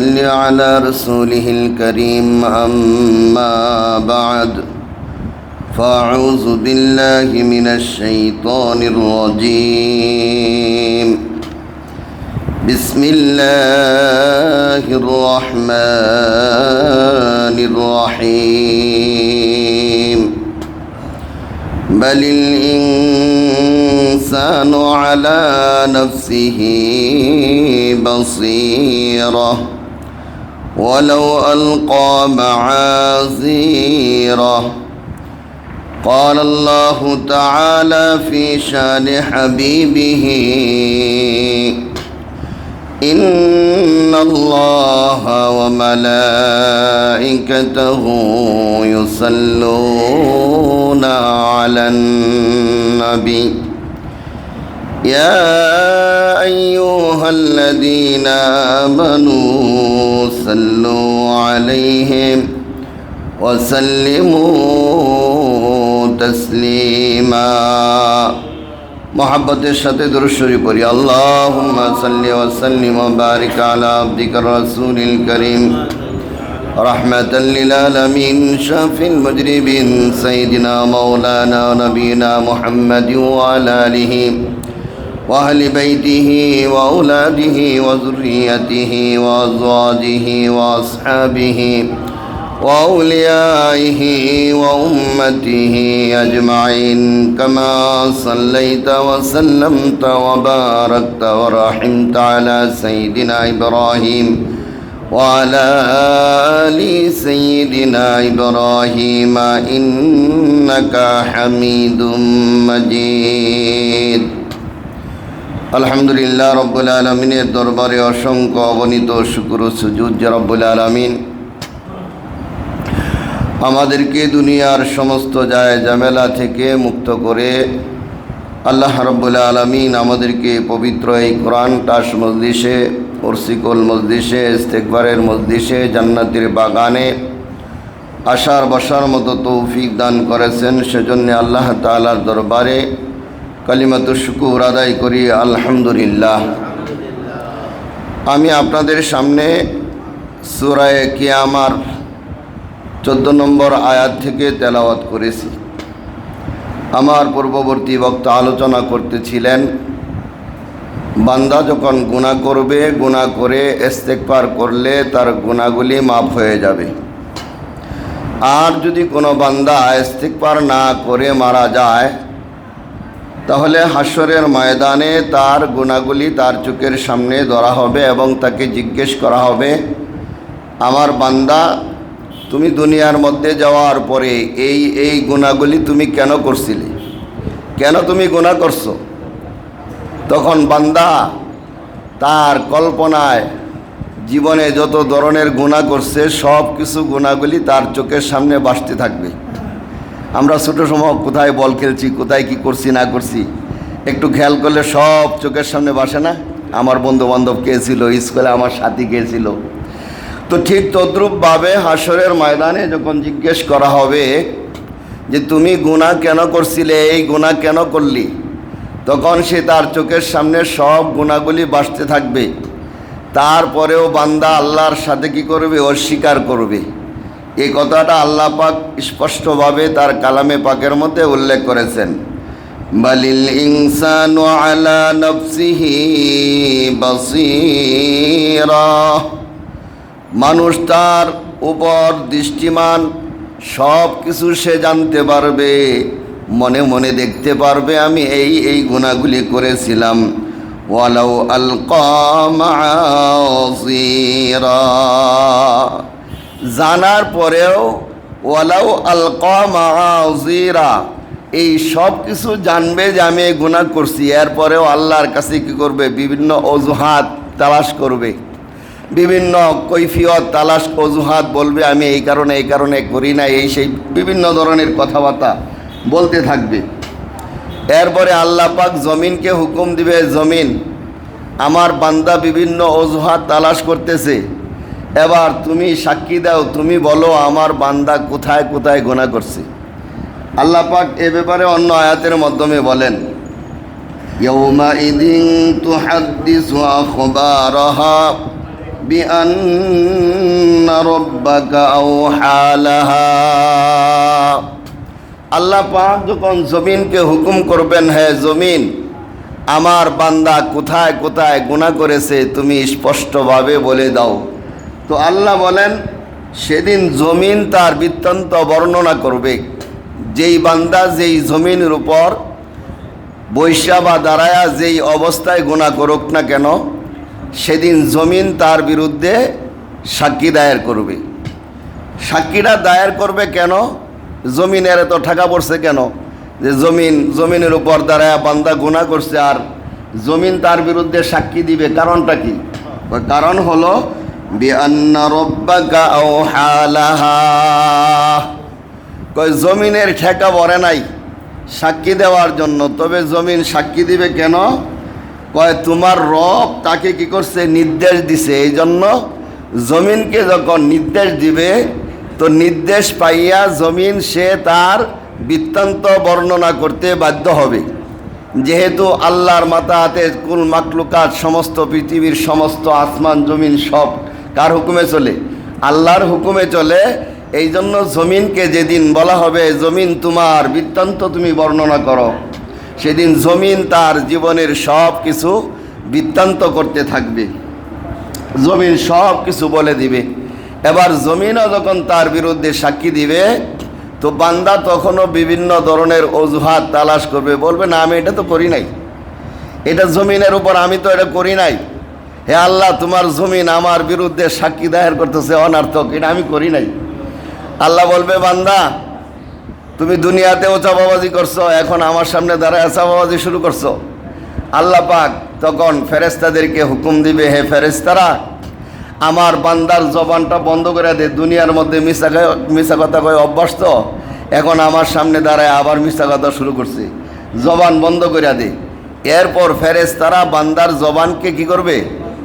صل على رسوله الكريم أما بعد. فأعوذ بالله من الشيطان الرجيم. بسم الله الرحمن الرحيم. بل الإنسان على نفسه بصيرة. ولو ألقى معاذيره. قال الله تعالى في شان حبيبه إن الله وملائكته يصلون على النبي. يا أيها الذين آمنوا صلوا عليهم وسلموا تسليما محبت সাথে দুরুশ্বরী পড়ি اللهم صل وسلم وبارك على عبدك الرسول الكريم رحمة للعالمين شاف المجرمين سيدنا مولانا نبينا محمد وعلى آله وأهل بيته وأولاده وذريته وأزواجه وأصحابه وأوليائه وأمته أجمعين كما صليت وسلمت وباركت ورحمت على سيدنا إبراهيم وعلى آل سيدنا إبراهيم إنك حميد مجيد. আলহামদুলিল্লাহ রব্বুল আলমিনের দরবারে অসংখ্য অগণিত শুক্র সুজুদ রব্বুল আলমিন। আমাদেরকে দুনিয়ার সমস্ত যায় জামেলা থেকে মুক্ত করে আল্লাহ রব্বুল আলমিন আমাদেরকে পবিত্র এই কোরআন টাস মজলিসে ওরসিকুল মজলিসে ইস্তেকবারের মজলিসে, জান্নাতির বাগানে আশার বসার মতো তৌফিক দান করেছেন। সেজন্য আল্লাহ তালার দরবারে কালিমাত শুকুর আদায় করি, আলহামদুলিল্লাহ। আমি আপনাদের সামনে সুরায় কিয়ামার চোদ্দ নম্বর আয়াত থেকে তেলাওয়াত করেছি। আমার পূর্ববর্তী বক্তা আলোচনা করতেছিলেন, বান্দা যখন গুণা করবে গুণা করে ইস্তেকবার করলে তার গুণাগুলি মাফ হয়ে যাবে। আর যদি কোনো বান্দা ইস্তেকবার না করে মারা যায় তাহলে হাস্যরের ময়দানে তার গুণাগুলি তার চোখের সামনে ধরা হবে এবং তাকে জিজ্ঞেস করা হবে, আমার বান্দা, তুমি দুনিয়ার মধ্যে যাওয়ার পরে এই এই গুণাগুলি তুমি কেন করছিলে? কেন তুমি গুণা করছ? তখন বান্দা তার কল্পনায় জীবনে যত ধরনের গুণা করছে সব কিছু গুণাগুলি তার চোখের সামনে বাসতে থাকবে। আমরা ছোটো সময় কোথায় বল খেলছি, কোথায় কি করছি, না করছি, একটু খেয়াল করলে সব চোখের সামনে বাসে না? আমার বন্ধু বান্ধব কে ছিল স্কুলে আমার সাথী কে ছিল তো ঠিক তদ্রূপভাবে হাসরের ময়দানে যখন জিজ্ঞেস করা হবে যে তুমি গুণা কেন করছিলে, এই গুণা কেন করলি? তখন সে তার চোখের সামনে সব গুণাগুলি বাসতে থাকবে। তারপরেও বান্দা আল্লাহর সাথে কী করবে? অস্বীকার করবে। এই কথাটা আল্লাহ পাক স্পষ্টভাবে তার কালামে পাকের মধ্যে উল্লেখ করেছেন। বালিল ইনসানু আলা নফসিহি বাসীরা। মানুষ তার উপর দৃষ্টিমান সব কিছু সে জানতে পারবে, মনে মনে দেখতে পারবে, আমি এই এই গুণাগুলি করেছিলাম। ওয়ালাউ আল জানার পরেও ওয়ালাউ আল কমাজিরা এই সব কিছু জানবে যে আমি এই গুণা করছি। এরপরেও আল্লাহর কাছে কী করবে? বিভিন্ন অজুহাত তালাশ করবে। বিভিন্ন কৈফিয়ত তালাশ, অজুহাত বলবে, আমি এই কারণে এই কারণে করি না, এই সেই বিভিন্ন ধরনের কথাবার্তা বলতে থাকবে। এরপরে আল্লাহ পাক জমিনকে হুকুম দিবে, জমিন, আমার বান্দা বিভিন্ন অজুহাত তালাশ করতেছে। এবার তুমি সাক্ষী দাও তুমি বলো আমার বান্দা কোথায় কোথায় গোনা করছে আল্লাহ পাক এ ব্যাপারে অন্য আয়াতের মাধ্যমে বলেন يومئذ تحدث أخبارها بأن ربك أوحى لها আল্লাহ পাক যখন জমিনকে হুকুম করবেন হ্যাঁ জমিন আমার বান্দা কোথায় কোথায় গুনাহ করেছে তুমি স্পষ্টভাবে বলে দাও তো আল্লাহ বলেন, সেদিন জমিন তার বৃত্তান্ত বর্ণনা করবে। যেই বান্দা যেই জমিনের উপর বৈশা বা দাঁড়ায়া যেই অবস্থায় গুণা করুক না কেন, সেদিন জমিন তার বিরুদ্ধে সাক্ষী দায়ের করবে। সাক্ষীরা দায়ের করবে কেন? জমিনের এত টাকা পড়ছে কেন? যে জমিন, জমিনের উপর দাঁড়ায় বান্দা গুণা করছে আর জমিন তার বিরুদ্ধে সাক্ষী দিবে কারণটা কি? কারণ হলো বিআন্না রব্বাকা আওহালাহা কই জমিনের ঠেকা ভরে নাই, সাক্ষী দেওয়ার জন্য। তবে জমিন সাক্ষী দিবে কেন? কয়, তোমার রব তাকে কি করছে? নির্দেশ দিছে। এই জন্য জমিনকে যখন নির্দেশ দিবে, তো নির্দেশ পাইয়া জমিন সে তার বৃত্তান্ত বর্ণনা করতে বাধ্য হবে। যেহেতু আল্লাহর মাথা হাতে কুল মাকলুকাত সমস্ত পৃথিবীর সমস্ত আসমান জমিন সব কার হুকুমে চলে? আল্লাহর হুকুমে চলে। এই জন্য জমিনকে যেদিন বলা হবে, জমিন তোমার বৃত্তান্ত তুমি বর্ণনা করো। সেদিন জমিন তার জীবনের সব কিছু বৃত্তান্ত করতে থাকবে। জমিন সব কিছু বলে দিবে। এবার জমিনও যখন তার বিরুদ্ধে সাক্ষী দিবে, তো বান্দা তখনও বিভিন্ন ধরনের অজুহাত তালাশ করবে। বলবে, না, আমি এটা তো করি নাই। এটা জমিনের উপর আমি তো এটা করি নাই। হে আল্লাহ, তোমার জমিন আমার বিরুদ্ধে সাক্ষী দায়ের করতেছে, অনার্থক। এটা আমি করি নাই। আল্লাহ বলবে, বান্দা, তুমি দুনিয়াতেও চাপাবাজি করছ, এখন আমার সামনে দাঁড়ায় চাপাবাজি শুরু করছ। আল্লাহ পাক তখন ফেরেস্তাদেরকে হুকুম দিবে, হে ফেরেস্তারা আমার বান্দার জবানটা বন্ধ করে দে, দুনিয়ার মধ্যে মিশা মিশা কথা কয়ে অভ্যাস তো এখন আমার সামনে দাঁড়ায় আবার মিশা কথা শুরু করছে। জবান বন্ধ করে দে। এরপর ফেরেস্তারা বান্দার জবানকে কি করবে?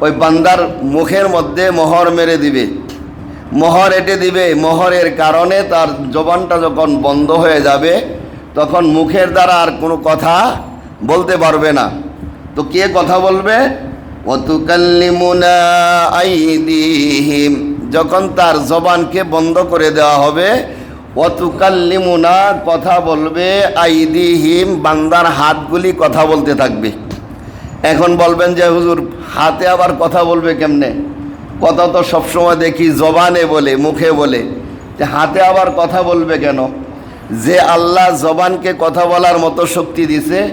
ওই বান্দার মুখের মধ্যে মোহর মেরে দিবে। মোহর এটে দিবে। মোহরের কারণে তার জবানটা যখন বন্ধ হয়ে যাবে, তখন মুখের দ্বারা আর কোনো কথা বলতে পারবে না। তো কে কথা বলবে? যখন তার জবানকে বন্ধ করে দেওয়া হবে অতুকাল্লিমুনা কথা বলবে আইদিহিম। বান্দার হাতগুলি কথা বলতে থাকবে। এখন বলবেন যে, হুজুর, হাতে আবার কথা বলবে কেমনে? কথা তো সবসময় দেখি জবানে বলে, মুখে বলে। যে, হাতে আবার কথা বলবে কেন? যে আল্লাহ জবানকে কথা বলার মতো শক্তি দিছে,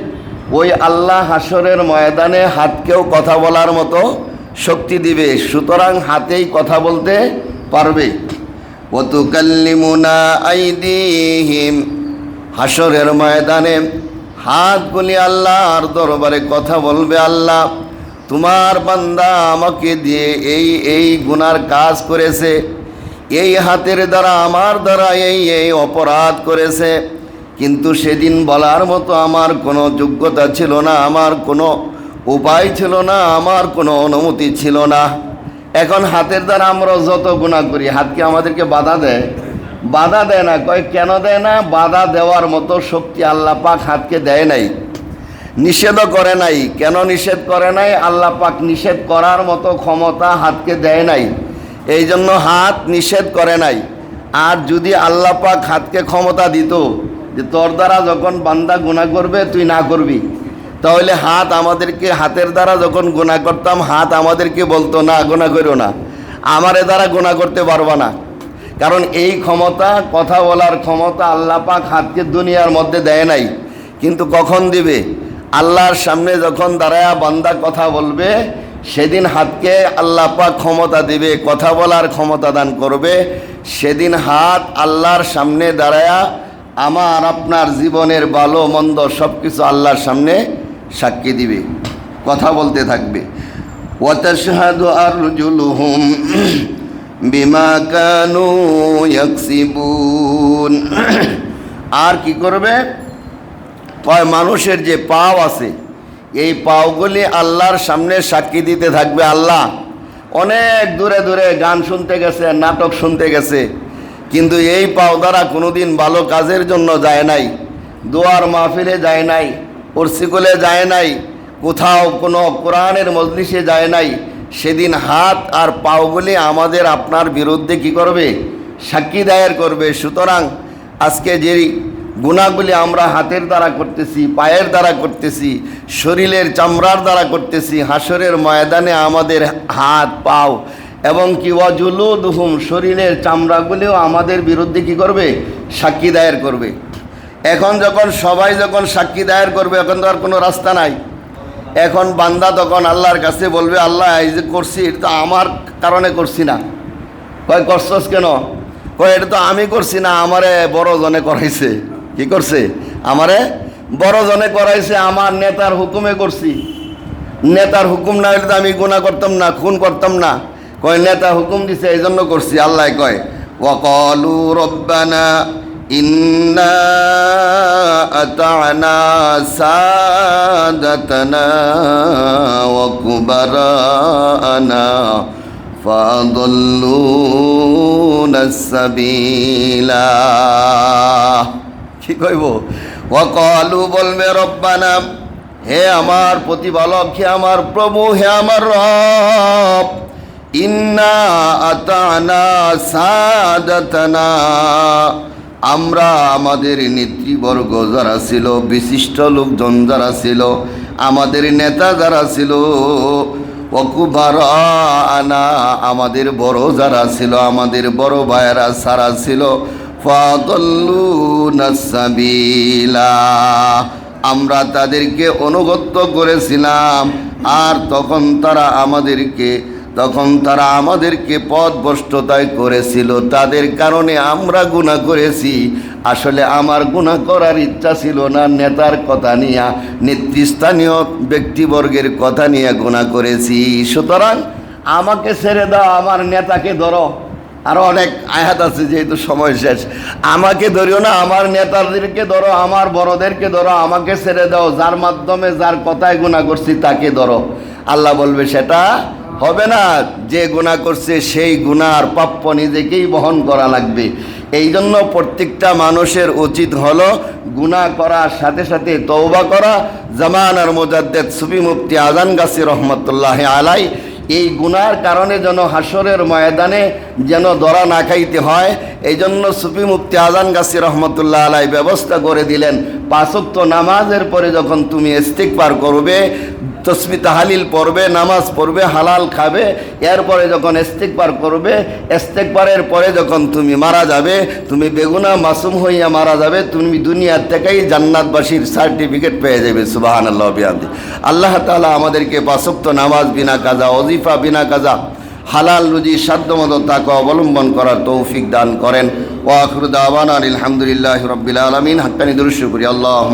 ওই আল্লাহ হাসরের ময়দানে হাতকেও কথা বলার মতো শক্তি দিবে। সুতরাং হাতেই কথা বলতে পারবে। অতুকাল্লিমুনা আইদিহিম, হাসরের ময়দানে হাতগুলি আল্লাহর দরবারে কথা বলবে আল্লাহ, তোমার বান্দা আমাকে দিয়ে এই এই গুনার কাজ করেছে, এই হাতের দ্বারা, আমার দ্বারা এই এই অপরাধ করেছে, কিন্তু সেদিন বলার মতো আমার কোনো যোগ্যতা ছিল না, আমার কোনো উপায় ছিল না, আমার কোনো অনুমতি ছিল না। এখন হাতের দ্বারা আমরা যত গুণা করি হাতকে আমাদেরকে বাধা দেয়? বাধা দেয় না। কয়, কেন দেয় না? বাধা দেওয়ার মতো শক্তি আল্লাহ পাক হাতকে দেয় নাই। নিষেধও করে নাই। কেন নিষেধ করে নাই? আল্লাহ পাক নিষেধ করার মতো ক্ষমতা হাতকে দেয় নাই। এই জন্য হাত নিষেধ করে নাই। আর যদি আল্লাহ পাক হাতকে ক্ষমতা দিত, যে তোর দ্বারা যখন বান্দা গুণা করবে, তুই না করবি। তাহলে হাত আমাদেরকে, হাতের দ্বারা যখন গুণা করতাম, হাত আমাদেরকে বলতো, না গুণা করো না। আমারে দ্বারা গুণা করতে পারবা না। কারণ এই ক্ষমতা, কথা বলার ক্ষমতা আল্লাহ পাক হাতকে দুনিয়ার মধ্যে দেয় নাই। কিন্তু কখন দিবে? আল্লাহর সামনে যখন দাঁড়ায়া বান্দা কথা বলবে, সেদিন হাতকে আল্লাহ পাক ক্ষমতা দিবে, কথা বলার ক্ষমতা দান করবে। সেদিন হাত আল্লাহর সামনে দাঁড়ায়া আমার, আপনার জীবনের ভালো, মন্দ সব কিছু আল্লাহর সামনে সাক্ষী দিবে, কথা বলতে থাকবে। ওয়াতাশাহাদু আর জুলুহুম বিমা কানু ইয়াকসিবুন। আর কি করবে? মানুষের যে পাও আছে, এই পাওগুলি আল্লাহর সামনে সাক্ষী দিতে থাকবে আল্লাহ। অনেক দূরে দূরে গান শুনতে গেছে, নাটক শুনতে গেছে, কিন্তু এই পাও দ্বারা কোনোদিন ভালো কাজের জন্য যায় নাই, দুয়ার মাহফিলে যায় নাই, ওর যায় নাই, কোথাও কোনো কোরআনের মজলিসে যায় নাই সেদিন হাত আর পাওগুলি আমাদের আপনার বিরুদ্ধে কি করবে? সাক্ষী দায়ের করবে। সুতরাং আজকে যে গুণাগুলি আমরা হাতের দ্বারা করতেছি, পায়ের দ্বারা করতেছি, শরীরের চামড়ার দ্বারা করতেছি, হাসরের ময়দানে আমাদের হাত, পাও এবং কি অজুলুদহুম শরীরের চামড়াগুলিও আমাদের বিরুদ্ধে কি করবে? সাক্ষী দায়ের করবে। এখন যখন সবাই যখন সাক্ষী দায়ের করবে, এখন তো আর কোনো রাস্তা নাই। এখন বান্দা তখন আল্লাহর কাছে বলবে, আল্লাহ, এই যে করছি, এটা তো আমার কারণে করছি না। কয়, করছস কেন? কয়, এটা তো আমি করছি না, আমারে বড় জনে করাইছে। কি করছে? আমারে বড় জনে করাইছে, আমার নেতার হুকুমে করছি। নেতার হুকুম না হলে তো আমি গুণা করতাম না, খুন করতাম না। কয়, নেতা হুকুম দিছে এই জন্য করছি। আল্লাহ কয় ওয়াকালু রব্বানা আতানা সাদাতানা ওয়া কুবারানা ফাদল্লুনা সাবিলা। কি কইব? ওয়াকালু বলবে রব্বানা, হে আমার প্রতিপালক, হে আমার প্রভু, হে আমার রব, ইন্না আতানা সাদাতানা আমরা আমাদের নেতৃবর্গ যারা ছিল, বিশিষ্ট লোকজন যারা ছিল, আমাদের নেতা যারা ছিল আনা আমাদের বড় যারা ছিল, আমাদের বড় ভাইয়েরা সারা ছিল আমরা তাদেরকে অনুগত্য করেছিলাম, আর তখন তারা আমাদেরকে তখন তারা আমাদেরকে পথভ্রষ্টতায় করেছিল। তাদের কারণে আমরা গুণা করেছি। আসলে আমার গুণা করার ইচ্ছা ছিল না, নেতার কথা নিয়ে, নেতৃস্থানীয় ব্যক্তিবর্গের কথা নিয়ে গুণা করেছি। সুতরাং আমাকে ছেড়ে দাও, আমার নেতাকে ধরো। আরও অনেক আয়াত আছে যেহেতু সময় শেষ। আমাকে ধরিও না, আমার নেতাদেরকে ধরো, আমার বড়দেরকে ধরো, আমাকে ছেড়ে দাও। যার মাধ্যমে যার কথায় গুণা করছি তাকে ধরো। আল্লাহ বলবে, সেটা হবে না, যে গুণা করছে সেই গুণার প্রাপ্য নিজেকেই বহন করা লাগবে। এই জন্য প্রত্যেকটা মানুষের উচিত হলো গুণা করার সাথে সাথে তৌবা করা। জামানার মোজাদ্দেদ সুফি মুফতি আজান গাছি রহমতুল্লাহ আলাই, এই গুনার কারণে যেন হাসরের ময়দানে যেন দরা না খাইতে হয় এই জন্য সুফি মুক্তি আজান গাছি রহমতুল্লাহ আলাই ব্যবস্থা করে দিলেন। পাঁচক্ত নামাজের পরে যখন তুমি ইস্তিকবার করবে তসমি তাহালিল পড়বে, নামাজ পড়বে, হালাল খাবে, এরপরে যখন ইস্তেকবার করবে ইস্তেকবারের পরে যখন তুমি মারা যাবে, তুমি বেগুনা মাসুম হইয়া মারা যাবে, তুমি দুনিয়ার থেকেই জান্নাতবাসীর সার্টিফিকেট পেয়ে যাবে সুবাহান আল্লাহ আল্লাহ তাআলা আমাদেরকে পাঁচক্ত নামাজ বিনা কাজা অজিফা বিনা কাজা হালাল রুজি সাধ্যমতো তাকে অবলম্বন করার তৌফিক দান করেন। ও আখরুদ আবান আলহামদুলিল্লাহ রবিল আলমিন। হাক্কানি দুরুশুকুরি করি আল্লাহ